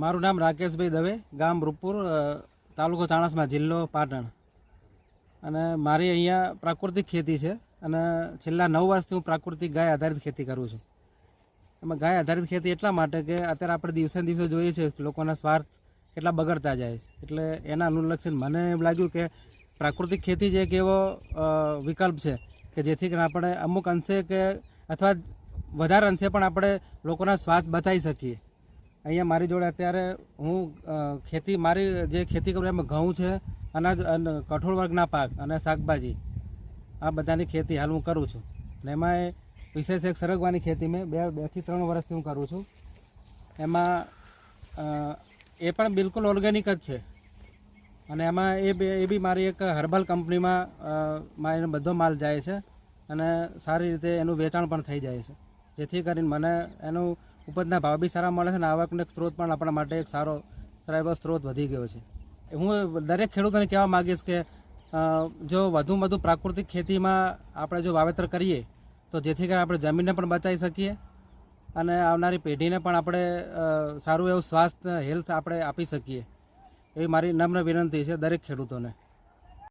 મારું નામ રાકેશભાઈ દવે, ગામ રૂપપુર તાલુકો ચાણસમા, જિલ્લો પાટણ. અને મારી અહીંયા પ્રાકૃતિક ખેતી છે અને છેલ્લા નવ વર્ષથી હું પ્રાકૃતિક ગાય આધારિત ખેતી કરું છું. એમાં ગાય આધારિત ખેતી એટલા માટે કે અત્યારે આપણે દિવસે દિવસે જોઈએ છીએ કે લોકોના સ્વાર્થ કેટલા બગડતા જાય. એટલે એના અનુલક્ષીને મને એમ લાગ્યું કે પ્રાકૃતિક ખેતી જે એક એવો વિકલ્પ છે કે જેથી કરીને આપણે અમુક અંશે કે અથવા વધારે અંશે પણ આપણે લોકોના સ્વાર્થ બચાવી શકીએ. અહીંયા મારી જોડે અત્યારે હું ખેતી, મારી જે ખેતી કરું એમાં ઘઉં છે, અનાજ અને કઠોળ વર્ગના પાક અને શાકભાજી, આ બધાની ખેતી હાલ હું કરું છું. અને એમાં વિશેષ એક સરગવાની ખેતી મેં બે બેથી ત્રણ વર્ષથી હું કરું છું. એમાં એ પણ બિલકુલ ઓર્ગેનિક જ છે. અને એમાં એ બે, એ બી મારી એક હર્બલ કંપનીમાં એનો બધો માલ જાય છે અને સારી રીતે એનું વેચાણ પણ થઈ જાય છે. જેથી કરીને મને એનું ઉપજના ભાવ બી સારા મળે છે અને આવકનો એક સ્ત્રોત પણ આપણા માટે એક સારો સારા એવો સ્ત્રોત વધી ગયો છે. હું દરેક ખેડૂતોને કહેવા માગીશ કે જો વધુ વધુ પ્રાકૃતિક ખેતીમાં આપણે જો વાવેતર કરીએ, તો જેથી કરીને આપણે જમીનને પણ બચાવી શકીએ અને આવનારી પેઢીને પણ આપણે સારું એવું સ્વાસ્થ્ય, હેલ્થ આપણે આપી શકીએ. એવી મારી નમ્ર વિનંતી છે દરેક ખેડૂતોને.